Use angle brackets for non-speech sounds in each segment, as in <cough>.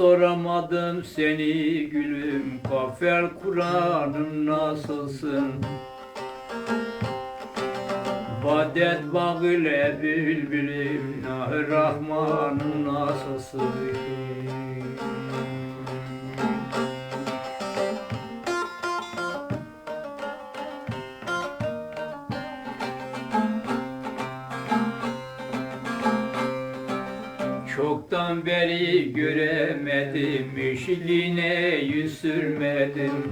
soramadım seni gülüm. Kafel Kur'an'ın nasılsın? Badet bağ ile bülbülüm. Nah Rahman'ın nasılsın Çoktan beri göremedim, yeşiline yüz sürmedim.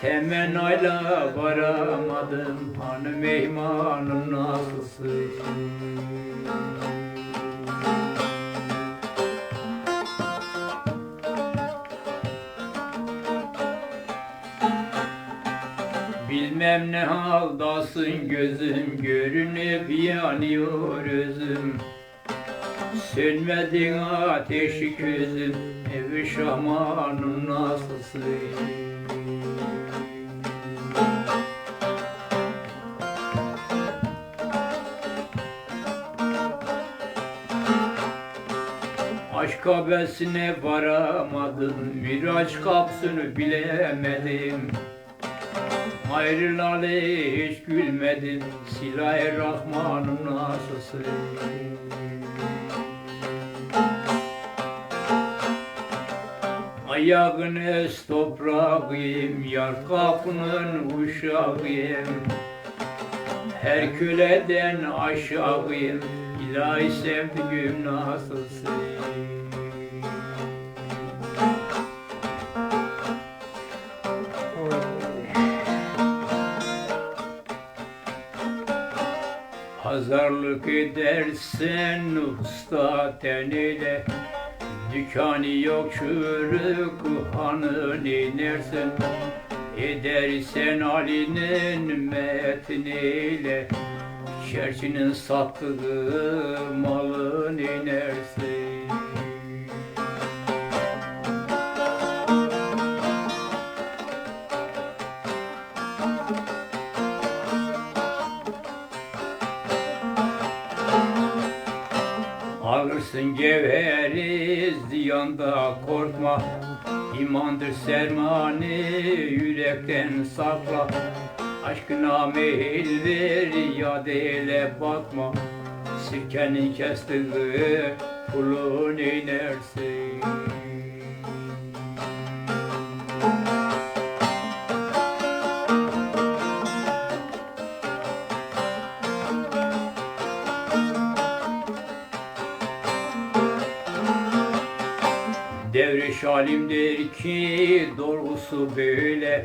Temennayla varamadım, hanım meymanım nasılsın? Bilmem ne haldasın gözüm, görünüp yanıyor özüm. Sönmedin ateşi gözüm Evi şamanın nasılsın Aşk abesine varamadım Miraç kapsını bilemedim. Ayrılalı hiç gülmedim Silah-ı Rahman'ın nasılsın Ayağını toprağıyım, yar kapının uşağıyım. Her köleden aşağıyım, ilahi sevdiğim nasılsın? Pazarlık edersen usta teniyle Dükkanı yok çürük hanın inersen Edersen Ali'nin metniyle Çerçinin sattığı malın inersin Alırsın cevheri ziyanda korkma. İmandır sermani yürekten sakla. Aşkına meyil ver ya ele bakma. Sirkenin kestiği kulun inersin Devriş alimdir ki doğrusu böyle.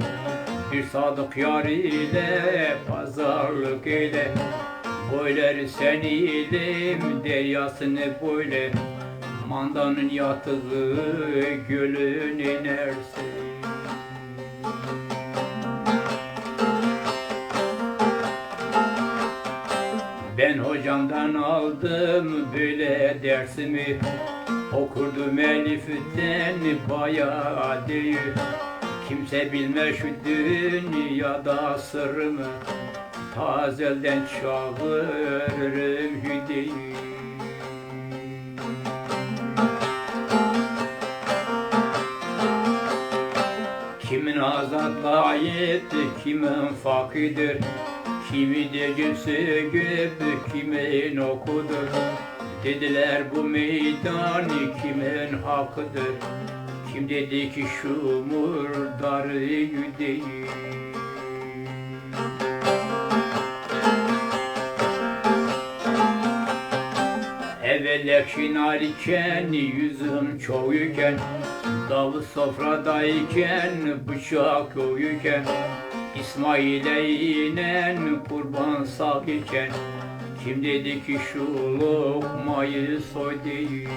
Bir sadık yar ile pazarlık ile Boyları sen ilim deryasını böyle? Mandanın yatığı gölün inersin Ben hocamdan aldım böyle dersimi Okurdum eliften bayağı değil. Kimse bilmez şu dünyada sırrımı. Tazelden çağırırım hüdeyi. Kimin azat layıktı, kimin fakidir. Kimi de gibi, kimin okudur Dediler bu meydan kimin hakkıdır? Kim dedi ki şu murdarı değil Evvel ekşinar iken yüzüm çoğuyken Davul sofradayken bıçak yoğuyken İsmail'e inen kurban sak iken Kim dedi ki şu lokmayı soy değil?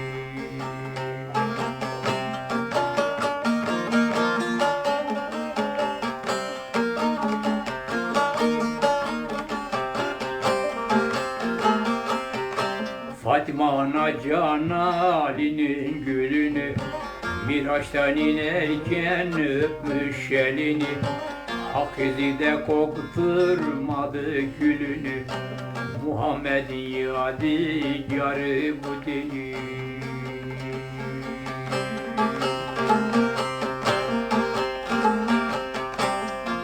Fatıma ana can Ali'nin gülünü Miraç'tan inerken öpmüş elini. Hak izi de kokturmadı gülünü Muhammed'in adik yarı bu değil.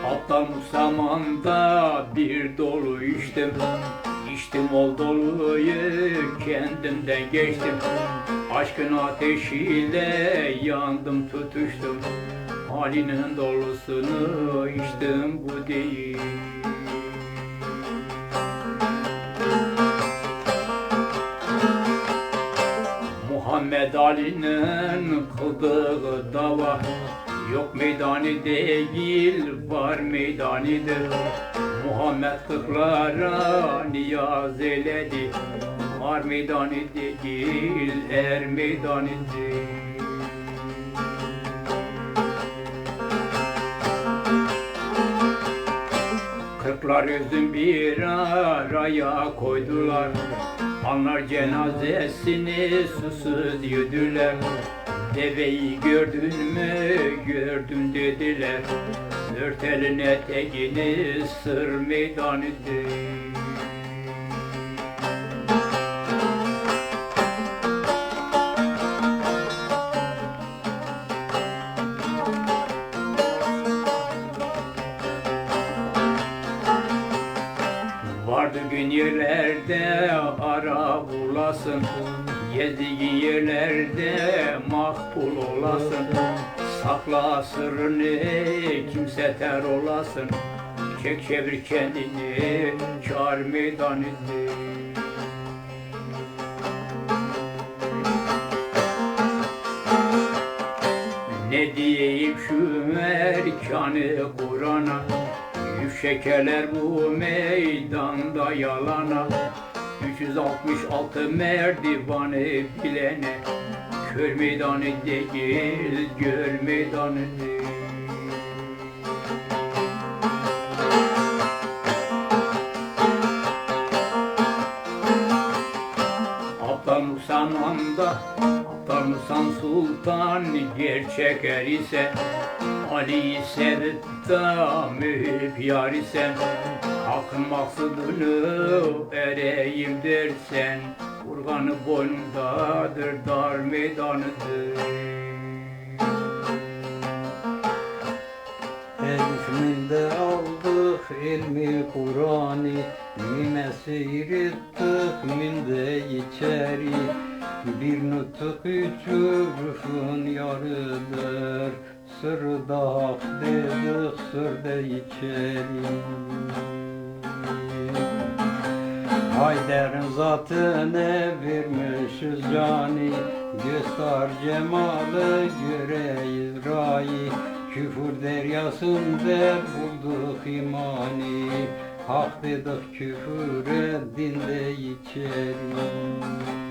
Hatta Musaman'da bir dolu içtim. İçtim ol doluyu kendimden geçtim. Aşkın ateşiyle yandım tutuştum. Halinin dolusunu içtim bu değil. Muhammed Ali'nin kıldığı dava Yok meydanı değil var meydanidir. Muhammed kırklara niyaz eyledi Var meydanı değil er meydanidir. Kırklar yüzün bir araya koydular Anlar cenazesini susuz yürüdüler. Deveyi gördün mü? Gördüm dediler. Örtelin eteğini sır meydanıdır Vardı gün yerlerde ara bulasın. Gezdiğin yerlerde makbul olasın. Sakla sırrını kimse ter olasın. Çek çevir kendini çağır meydanıdır Ne diyeyim şu erkanı Kur'an'a şekerler bu meydanda yalana. 366 merdivanı bilene. Kör meydanı değil gör meydanı. Aptal Musan anda Aptal Musan Sultan gerçek er ise Sevip da mühip yar isen Hakkın maksudunu ereyim dersen Urganı boynundadır dar meydanıdır. Elif'inde aldık ilmi Kur'an'ı Mime seyrettik minde içeri. Bir nutuk üç hurufun yarıdır Sırrı da hak dedik sırda içeri Haydar'ın zatına vermişiz cani? Göster cemalı göreyiz rayı Küfür deryasında bulduk imani. Hak dedik küfüre dinde içeri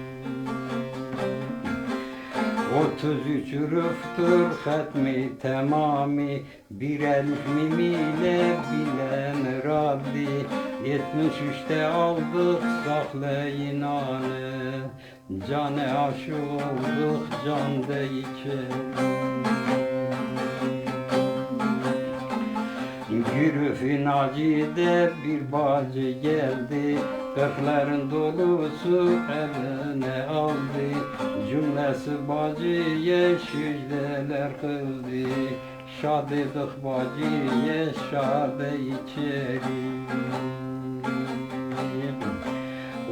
Otuz üç rıftır hatmi tamami. Bir elif mimiyle bilen Rabbi. Yetmiş üçte aldık sakla inanı. Cane aşık olduk canda Gürüfün acide bir bacı geldi. Kırkların dolusu eline aldı. Cümlesi bacıya şücdeler kıldı. Şad edik bacıya şade içeri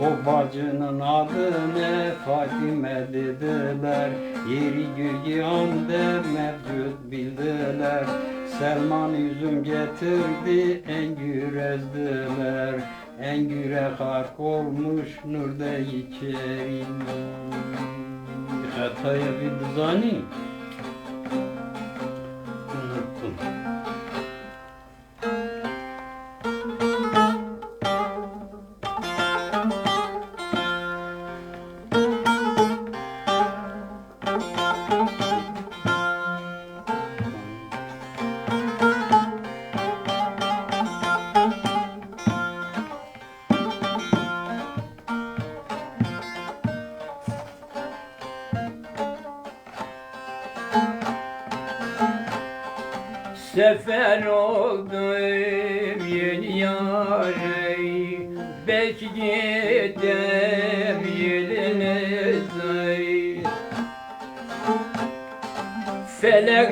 o bacının adını Fatime dediler. Yeri Gürgihan'da mevcut bildiler. Selman üzüm getirdi engür ezdiler. Engüre hark olmuş nurda içeri. Hataya bir dizani Sefer oldum yeni yare Belki gidem yerinize Felek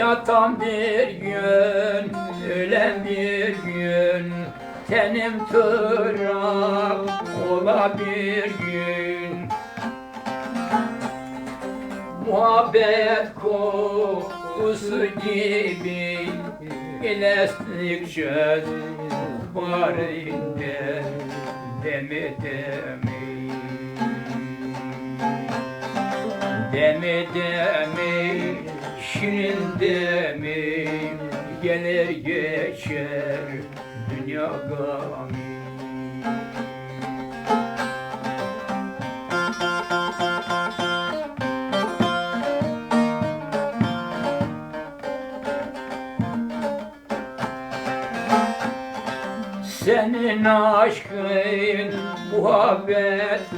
Yatan bir gün, ölen bir gün Tenim tırak ola bir gün. Muhabbet kokusu gibi İleslik çöz barinde Demi demi Demi demi şirin demi Gelir geçer dünya gami? Senin aşkın muhabbettir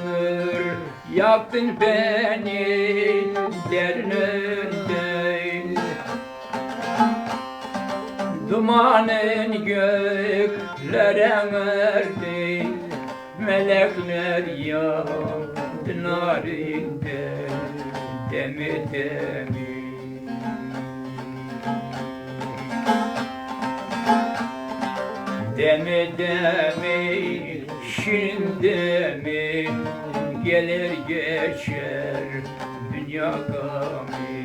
Yaktın beni derin Dumanın göklere erdi Melekler yağdı narinde Demi demi. Demi demi, şirin demi Gelir geçer dünya gami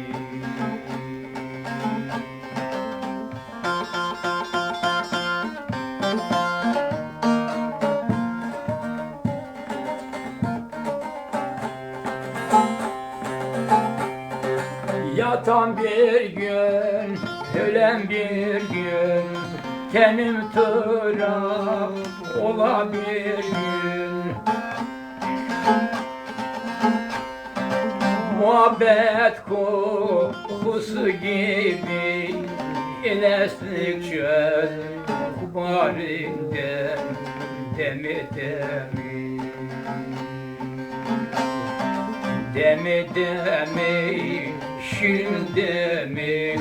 Yatan bir gün, ölen bir gün Tenim tırak ola gün Muhabbet kokusu gibi İleslik çöz kubarinden Demi demi. Demi demi şirin demi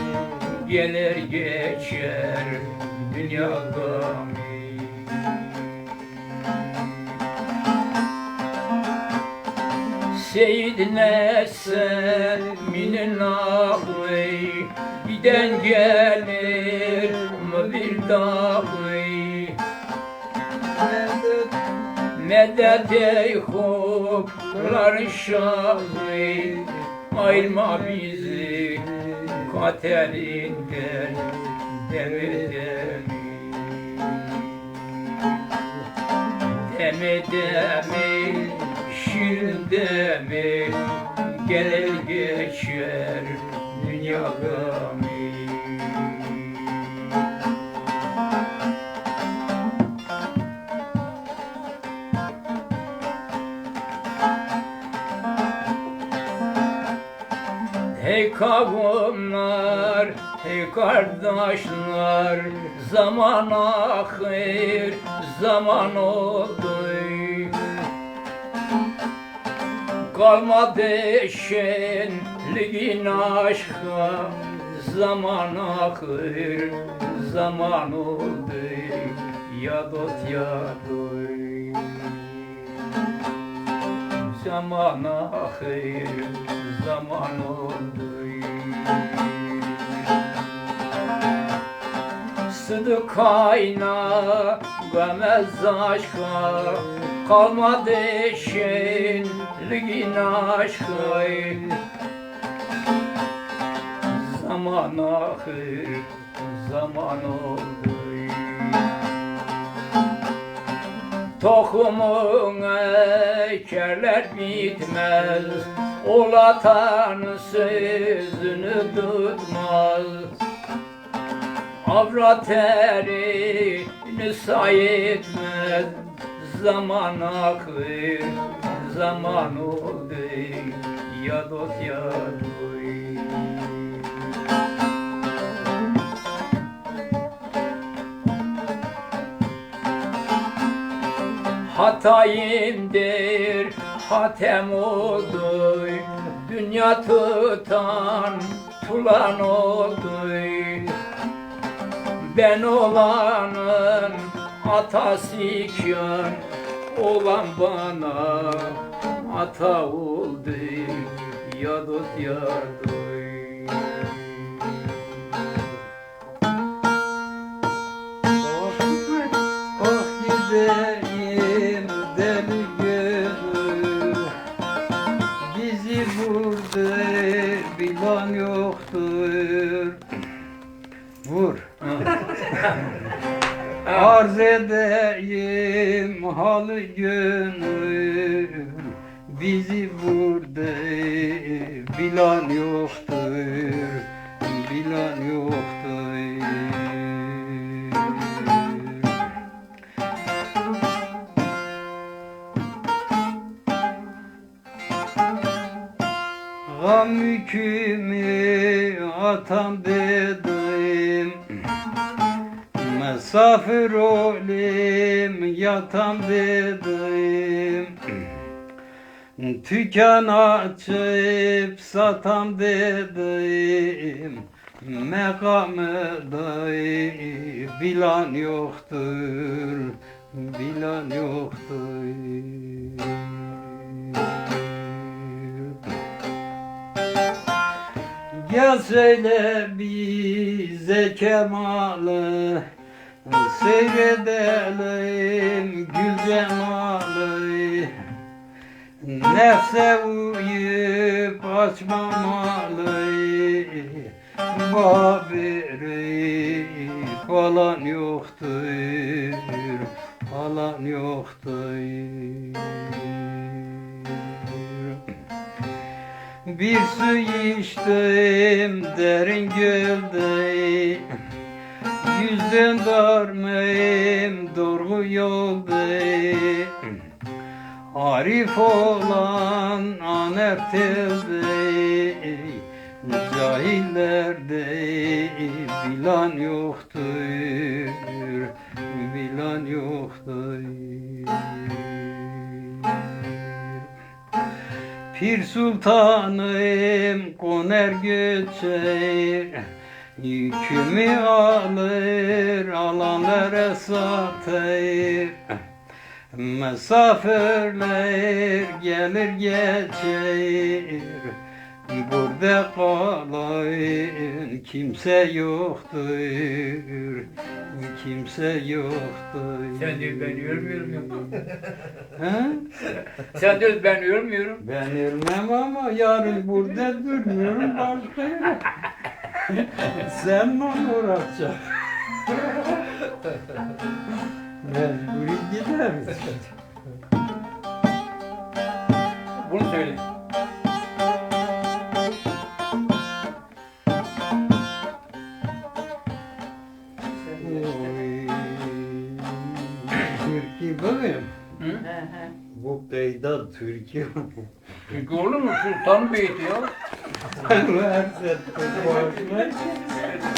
Gelir geçer dünya gami? Seyyidine seminin ahı Giden gelir mi bir dağı Medet ey hukukların şahı Ayırma bizi katelinden Demi demi Demi demi şirin demi Gelir geçer dünya gami Hey hey kardeşler Zaman ahir, zaman oldu Kalmadı şenliğin aşka. Zaman ahir, zaman oldu Ya dost ya dost Zaman ahir, zaman oldu Sıdı kayna, gömez aşka Kalmadı şenliğin aşkı. Zaman ahir, zaman oldu. Tohumun ekerler bitmez Olatan sözünü tutmaz Avrat erini say etmez Zaman akır, zaman oldu Ya dost ya Hatayimdir hatem oldu Dünya tutan tulan oldu Ben olanın atasıyken Olan bana ata oldu Ya dost Arz edeyim halı gönül Bizi vurdu bilen yoktur Bilen yoktur. Gam yükümü atam dedim Misafir olayım yatam dedim. Tükan açıp satam dedim. Mekamı da bilan yoktur Bilan yoktur Gel söyle bize kemalı Seyredelim gül cemalı Nefse uyup açmamalı. Babiri falan yoktur Falan yoktur. Bir su içtim derin gölde Yüzden darmayım doğru yolda Arif olan anertelde Cahillerde bilan yoktur. Bilan yoktur. Pir sultanım koner göçer Yükümü alır alanlara satır Misafirler gelir geçer Burada kalan kimse yoktur Kimse yoktur Sen diyor ben ölmüyorum ya. <laughs> He? Sen diyor ben ölmüyorum. Ben ölmem ama yarın burada durmuyorum başka yere. <laughs> Sen mi uğraşacaksın? Mecburi gideriz. Bunu söyle. Türkiye bakayım. Hı? Bu peyda Türkiye. Çünkü olur mu? Sultan Bey'di ya. I'm glad that the